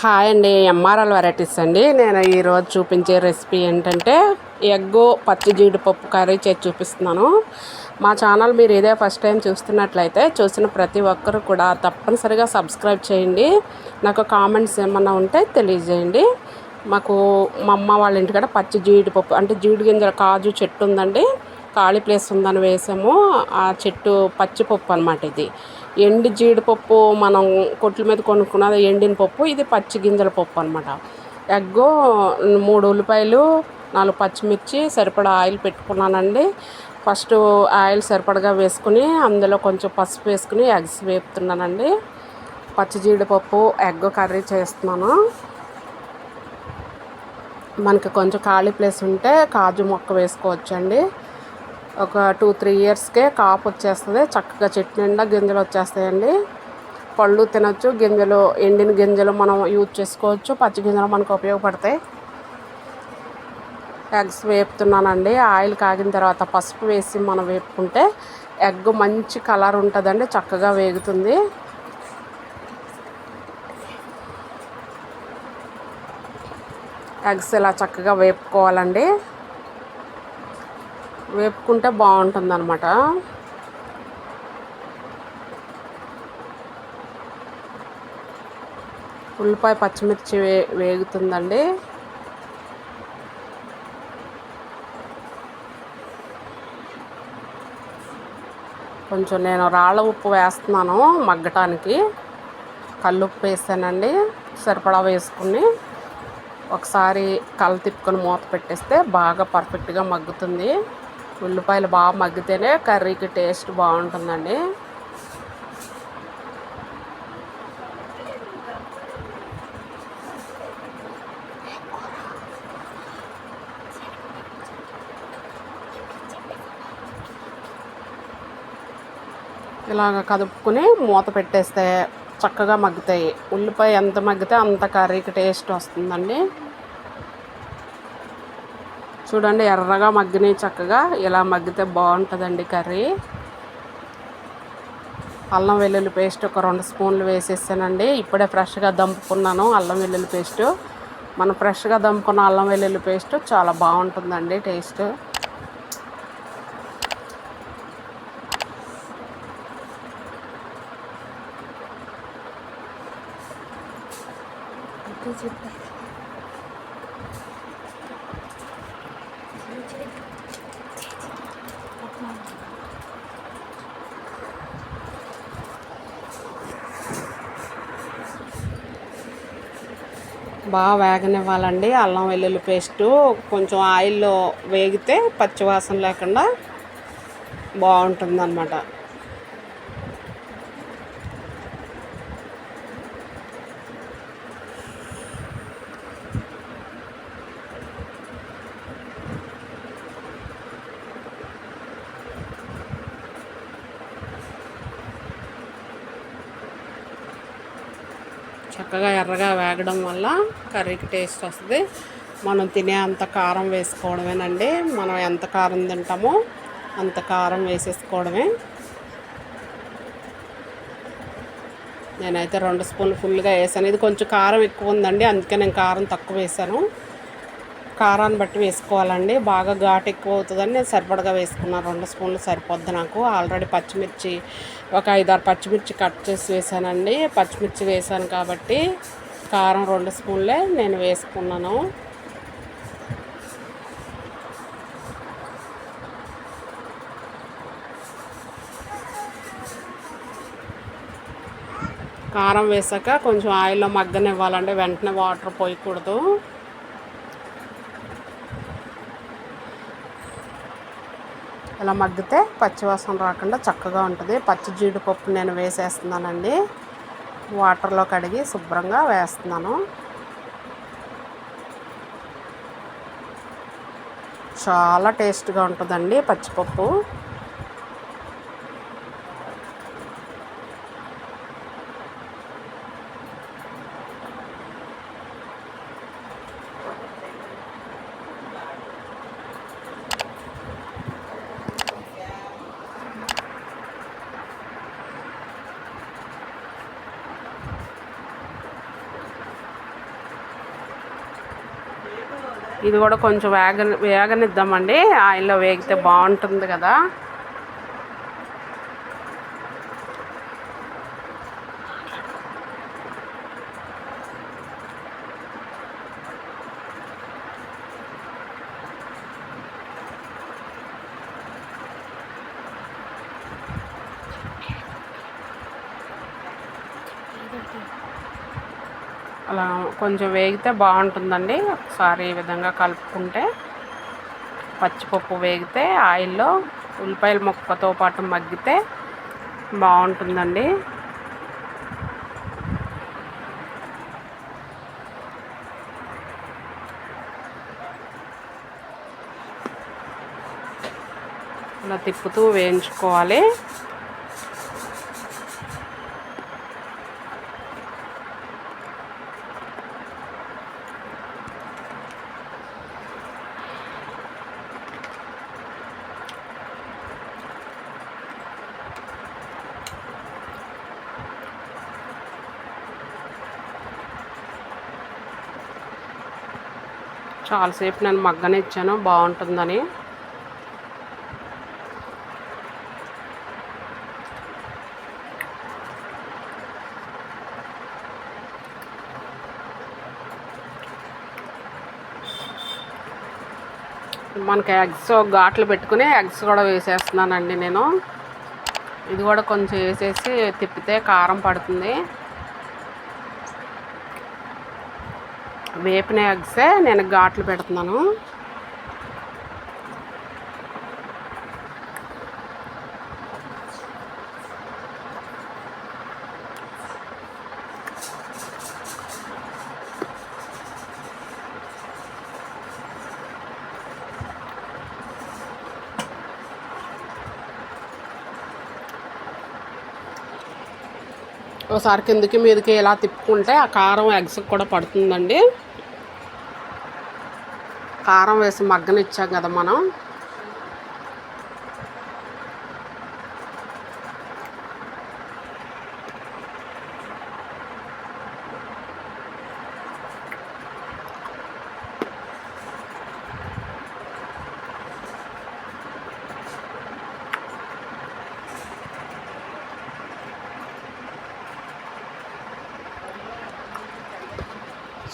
Hi అండి MRL varieties అండి. నేను ఈరోజు చూపించే రెసిపీ ఏంటంటే ఎగ్ పచ్చి జీడిపప్పు కర్రీ చేసి చూపిస్తున్నాను. మా ఛానల్ మీరు ఇదే ఫస్ట్ టైం చూస్తున్నట్లయితే చూసిన ప్రతి ఒక్కరు కూడా తప్పనిసరిగా సబ్స్క్రైబ్ చేయండి. నాకు కామెంట్స్ ఏమన్నా ఉంటే తెలియజేయండి. మాకు మా అమ్మ వాళ్ళ ఇంటికాడ పచ్చి జీడిపప్పు అంటే జీడి గింజల కాజు చెట్టు ఉందండి. ఖాళీ ప్లేస్ ఉందని వేసాము. ఆ చెట్టు పచ్చిపప్పు అనమాట ఇది. ఎండి జీడిపప్పు మనం కొట్ల మీద కొనుక్కున్నది ఎండిన పప్పు ఇది పచ్చి గింజల పప్పు అనమాట ఎగ్గు మూడు ఉల్లిపాయలు నాలుగు పచ్చిమిర్చి సరిపడా ఆయిల్ పెట్టుకున్నానండి. ఫస్ట్ ఆయిల్ సరిపడగా వేసుకుని అందులో కొంచెం పసుపు వేసుకుని ఎగ్స్ వేపుతున్నానండి. పచ్చి జీడిపప్పు ఎగ్ కర్రీ చేస్తున్నాను. మనకి కొంచెం ఖాళీ ప్లేస్ ఉంటే కాజు మొక్క వేసుకోవచ్చండి. ఒక టూ త్రీ ఇయర్స్కే కాపు వచ్చేస్తుంది. చక్కగా చెట్టు నిండా గింజలు వచ్చేస్తాయండి. పళ్ళు తినొచ్చు గింజలు ఎండిన గింజలు మనం యూజ్ చేసుకోవచ్చు. పచ్చి గింజలు మనకు ఉపయోగపడతాయి. ఎగ్స్ వేపుతున్నానండి. ఆయిల్ కాగిన తర్వాత పసుపు వేసి మనం వేపుకుంటే ఎగ్ మంచి కలర్ ఉంటుందండి. చక్కగా వేగుతుంది. ఎగ్స్ ఇలా చక్కగా వేపుకోవాలండి. వేపుకుంటే బాగుంటుంది అనమాట ఉల్లిపాయ పచ్చిమిర్చి వే వేగుతుందండి. కొంచెం నేను రాళ్ళ ఉప్పు వేస్తున్నాను మగ్గటానికి. కళ్ళు ఉప్పు వేసానండి సరిపడా వేసుకుని. ఒకసారి కళ్ళు తిప్పుకొని మూత పెట్టేస్తే బాగా పర్ఫెక్ట్గా మగ్గుతుంది. ఉల్లిపాయలు బాగా మగ్గితేనే కర్రీకి టేస్ట్ బాగుంటుందండి. ఇలాగ కదుపుకుని మూత పెట్టేస్తే చక్కగా మగ్గుతాయి. ఉల్లిపాయ ఎంత మగ్గితే అంత కర్రీకి టేస్ట్ వస్తుందండి. చూడండి ఎర్రగా మగ్గినాయి చక్కగా. ఇలా మగ్గితే బాగుంటుందండి కర్రీ. అల్లం వెల్లుల్లి పేస్ట్ ఒక రెండు స్పూన్లు వేసేసానండి. ఇప్పుడే ఫ్రెష్గా దంపుకున్నాను అల్లం వెల్లుల్లి పేస్ట్. మనం ఫ్రెష్గా దంపుకున్న అల్లం వెల్లుల్లి పేస్ట్ చాలా బాగుంటుందండి టేస్ట్. బాగా వేగనివ్వాలండి. అల్లం వెల్లుల్లి పేస్టు కొంచెం ఆయిల్లో వేగితే పచ్చివాసన లేకుండా బాగుంటుంది చక్కగా ఎర్రగా వేగడం వల్ల కర్రీకి టేస్ట్ వస్తుంది. మనం తినే అంత కారం వేసుకోవడమేనండి. మనం ఎంత కారం తింటామో అంత కారం వేసేసుకోవడమే. నేనైతే రెండు స్పూన్లు ఫుల్గా వేసాను. ఇది కొంచెం కారం ఎక్కువ ఉందండి. అందుకే నేను కారం తక్కువ వేసాను. కారాన్ని బట్టి వేసుకోవాలండి. బాగా ఘాటు ఎక్కువ అవుతుందని నేను సరిపడగా వేసుకున్నాను. రెండు స్పూన్లు సరిపోద్ది నాకు. ఆల్రెడీ పచ్చిమిర్చి ఒక ఐదారు పచ్చిమిర్చి కట్ చేసి వేసానండి. పచ్చిమిర్చి వేసాను కాబట్టి కారం రెండు స్పూన్లే నేను వేసుకున్నాను. కారం వేసాక కొంచెం ఆయిల్లో మగ్గనివ్వాలండి. వెంటనే వాటర్ పోయకూడదు. ఇలా మగ్గితే పచ్చివాసన రాకుండా చక్కగా ఉంటుంది. పచ్చి జీడిపప్పు నేను వేసేస్తున్నానండి. వాటర్లో కడిగి శుభ్రంగా వేస్తున్నాను. చాలా టేస్ట్గా ఉంటుందండి పచ్చిపప్పు. ఇది కూడా కొంచెం వేగ వేగనిద్దామండి. ఆయిల్లో వేగితే బాగుంటుంది కదా. అలా కొంచెం వేగితే బాగుంటుందండి. ఒకసారి ఈ విధంగా కలుపుకుంటే పచ్చిపప్పు వేగితే ఆయిల్లో ఉల్లిపాయల ముక్కతో పాటు మగ్గితే బాగుంటుందండి. అలా తిప్పుతూ వేయించుకోవాలి. చాలాసేపు నేను మగ్గనిచ్చాను బాగుంటుందని. మనకి ఎగ్స్ ఘాట్లు పెట్టుకుని ఎగ్స్ కూడా వేసేస్తున్నానండి నేను. ఇది కూడా కొంచెం వేసేసి తిప్పితే కారం పడుతుంది. వేపిన ఎగ్సే నేను ఘాట్లు పెడుతున్నాను. ఒకసారి కిందకి మీదకి ఇలా తిప్పుకుంటే ఆ కారం ఎగ్స్కి కూడా పడుతుందండి. కారం వేసి మగ్గనిచ్చాం కదా మనం.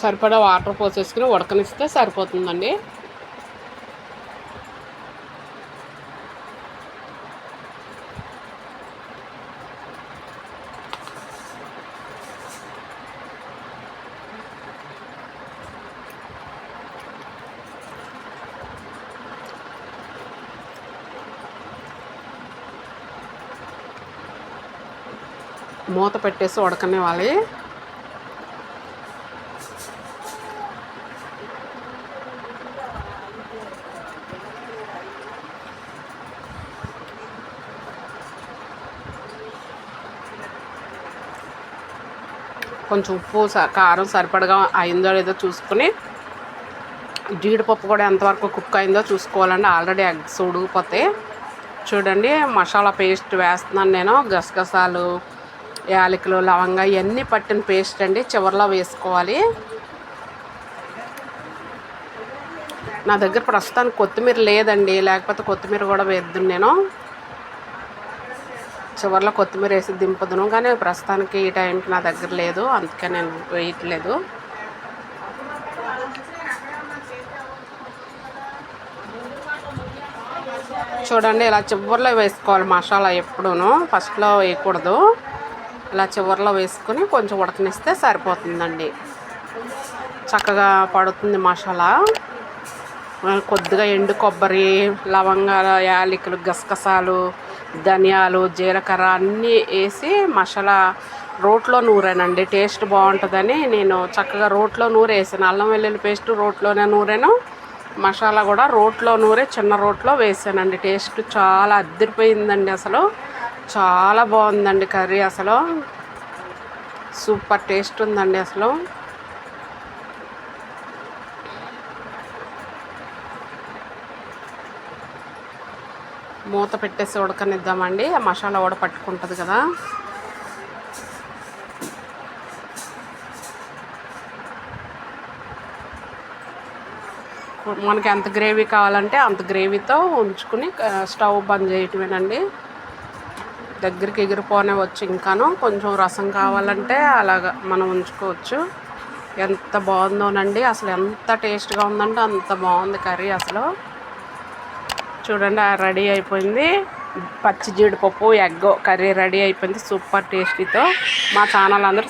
సరిపడా వాటర్ పోసేసుకుని ఉడకనిస్తే సరిపోతుందండి. మూత పెట్టేసి ఉడకనివ్వాలి. కొంచెం ఉప్పు స- కారం సరిపడగా అయిందో లేదో చూసుకుని జీడిపప్పు కూడా ఎంతవరకు కుక్ అయిందో చూసుకోవాలండి. ఆల్రెడీ ఎగ్స్ ఉడిగిపోతే చూడండి మసాలా పేస్ట్ వేస్తున్నాను నేను. గసగసాలు యాలకులు లవంగా ఇవన్నీ పట్టిన పేస్ట్ అండి. చివరిలో వేసుకోవాలి. నా దగ్గర ప్రస్తుతానికి కొత్తిమీర లేదండి. లేకపోతే కొత్తిమీర కూడా వేద్దును నేను. చివరిలో కొత్తిమీర వేసి దింపుదును కానీ ప్రస్తుతానికి ఈ టైంకి నా దగ్గర లేదు. అందుకే నేను వేయట్లేదు. చూడండి ఇలా చివరిలో వేసుకోవాలి మసాలా ఎప్పుడూను. ఫస్ట్లో వేయకూడదు. ఇలా చివరిలో వేసుకుని కొంచెం ఉడకనిస్తే సరిపోతుందండి. చక్కగా పడుతుంది మసాలా. కొద్దిగా ఎండు కొబ్బరి లవంగాల యాలకులు గసగసాలు ధనియాలు జీలకర్ర అన్నీ వేసి మసాలా రోట్లో నూరానండి. టేస్ట్ బాగుంటుందని నేను చక్కగా రోట్లో నూరేసాను. అల్లం వెల్లుల్లి పేస్ట్ రోట్లోనే నూరాను. మసాలా కూడా రోట్లో నూరే చిన్న రోట్లో వేసానండి. టేస్ట్ చాలా అద్దరిపోయిందండి అసలు. చాలా బాగుందండి కర్రీ అసలు. సూపర్ టేస్ట్ ఉందండి అసలు. మూత పెట్టేసి ఉడకనిద్దామండి. ఆ మసాలా కూడా పట్టుకుంటుంది కదా. మనకి ఎంత గ్రేవీ కావాలంటే అంత గ్రేవీతో ఉంచుకుని స్టవ్ బంద్ చేయటమేనండి. దగ్గరికి ఎగిరిపోనే వచ్చి ఇంకాను. కొంచెం రసం కావాలంటే అలాగ మనం ఉంచుకోవచ్చు. ఎంత బాగుందోనండి. అసలు ఎంత టేస్ట్గా ఉందంటే అంత బాగుంది కర్రీ అసలు. చూడండి ఆ రెడీ అయిపోయింది. పచ్చి జీడిపప్పు ఎగ్ కర్రీ రెడీ అయిపోయింది. సూపర్ టేస్టీతో మా ఛానల్ అందరూ